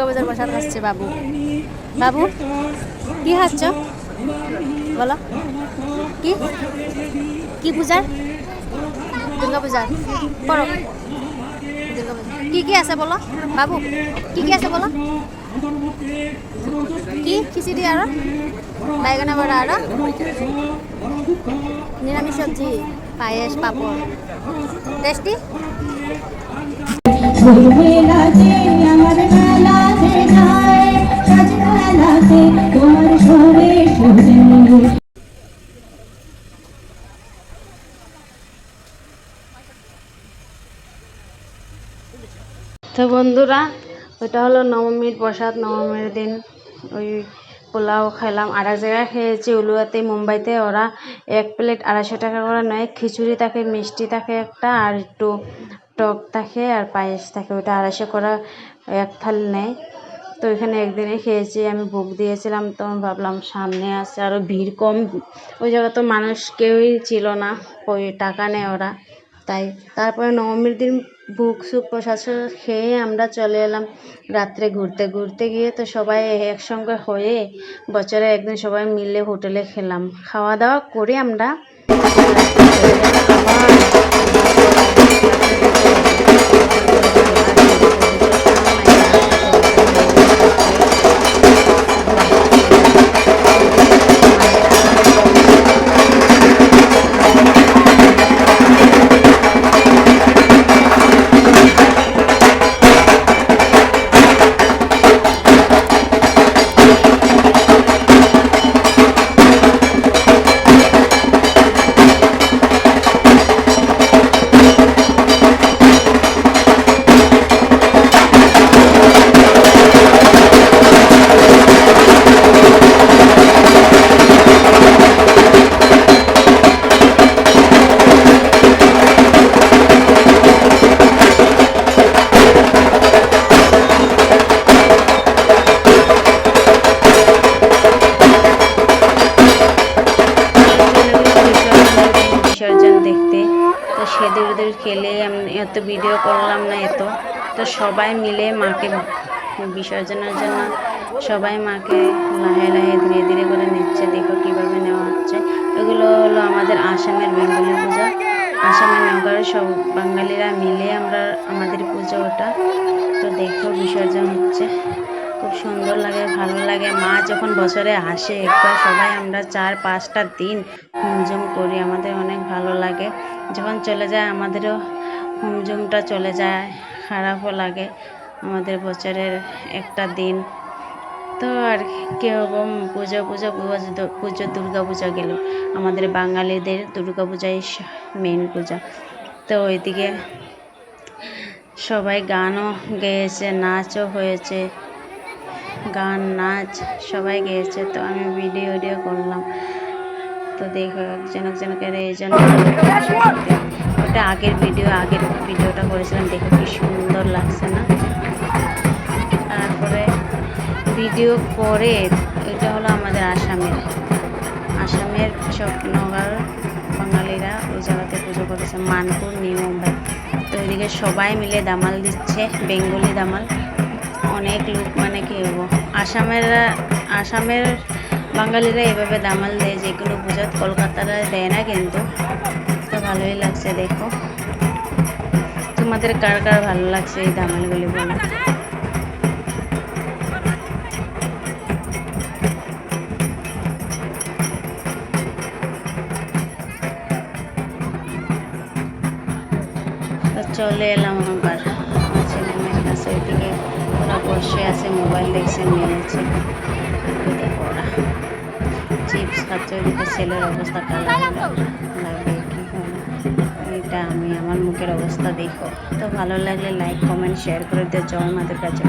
দুর্গাপূজার প্রসাদ খাচ্ছে বাবু। বাবু, কি খাচ্ছ? বলো। কি? কি পূজার? দুর্গাপূজার। করো। দুর্গাপূজা কি কি আছে বলো? বাবু, কি কি আছে বলো? কি? খিচুড়ি আরও? বাইগনা বড়া আরও? নিরামিষ সবজি, পায়েস, পাপড়। টেস্টি? আমার তো বন্ধুরা, ওইটা হলো নবমীর প্রসাদ, নবমীর দিন। ওই পোলাও খেলাম। আর এক জায়গায় খেয়েছি, উলুয়াতে, মুম্বাইতে। ওরা এক প্লেট আড়াইশো টাকা করে নেয়। খিচুড়ি থাকে, মিষ্টি থাকে একটা, আর একটু টক থাকে, আর পায়েস থাকে। ওইটা আড়াইশো করে এক থালি নেয় তো এখানে একদিনে খেয়েছি, আমি বুক দিয়েছিলাম তো ভাবলাম সামনে আছে আরও ভিড় কম। ওই জায়গা তো মানুষ কেউই ছিল না, ওই টাকা নেয় ওরা। তাই তারপরে নবমীর দিন বুক সুপ প্রসাদ খেয়ে আমরা চলে এলাম রাত্রে ঘুরতে। ঘুরতে গিয়ে তো সবাই একসঙ্গে হয়ে বছরে একদিন সবাই মিলে হোটেলে খেলাম। খাওয়া দাওয়া করে আমরা ওদের খেলে এত ভিডিও করলাম না এত। তো সবাই মিলে মাকে বিসর্জনের জন্য সবাই মাকে লাহে লাহে ধীরে ধীরে করে নিচ্ছে, দেখো কীভাবে নেওয়া হচ্ছে। এগুলো হলো আমাদের আসামের বেঙ্গলি পূজা। আসামের নগরের সব বাঙালিরা মিলে আমরা, আমাদের পুজো ওটা। তো দেখো বিসর্জন হচ্ছে। খুব সুন্দর লাগে, ভালো লাগে। মা যখন বছরে আসে, একবার সবাই আমরা চার, পাঁচটা দিন হুমঝুম করি, আমাদের অনেক ভালো লাগে। যখন চলে যায়, আমাদেরও হুমঝুমটা চলে যায়, খারাপও লাগে আমাদের বছরের একটা দিন। তো আর কীরকম পুজো পুজো পুজো পুজো, দুর্গা পূজা গেল। আমাদের বাঙালিদের দুর্গা পূজাই মেন পূজা। তো ওইদিকে সবাই গানও গেয়েছে, নাচও হয়েছে। গান, নাচ সবাই গেয়েছে, তো আমি ভিডিও ভিডিও করলাম। তো দেখো একজন একজনকে এই জন্য ওটা আগের ভিডিও আগের ভিডিওটা করেছিলাম, দেখো কি সুন্দর লাগছে না? তারপরে ভিডিও পরে, এটা হলো আমাদের আসামের। আসামের স্বপ্নগর বাঙালিরা ওই জায়গাতে পুজো করেছে, মানপুর, নিউ মুম্বাই। তো ওইদিকে সবাই মিলে দামাল দিচ্ছে, বেঙ্গলি দামাল। অনেক লোক মানে কি হব আসামের আসামের বাঙালিরা এভাবে দামাল দেয় যে কোনো পুজোত কলকাতারা দেয় না কিন্তু। তো ভালোই লাগছে, দেখো। তোমাদের কার কার ভালো লাগছে এই দামালগুলি বলো? চলে এলাম আবার ছেলেমেয়ের কাছে ওইদিকে। ওরা বসে আছে মোবাইল দেখছে দেখো ওরা চিপস খাচ্ছে ওইদিকে ছেলের অবস্থা লাগবে কি এটা আমি আমার মুখের অবস্থা দেখো তো ভালো লাগলে লাইক কমেন্ট শেয়ার করে দিও জয় আমাদের কাছে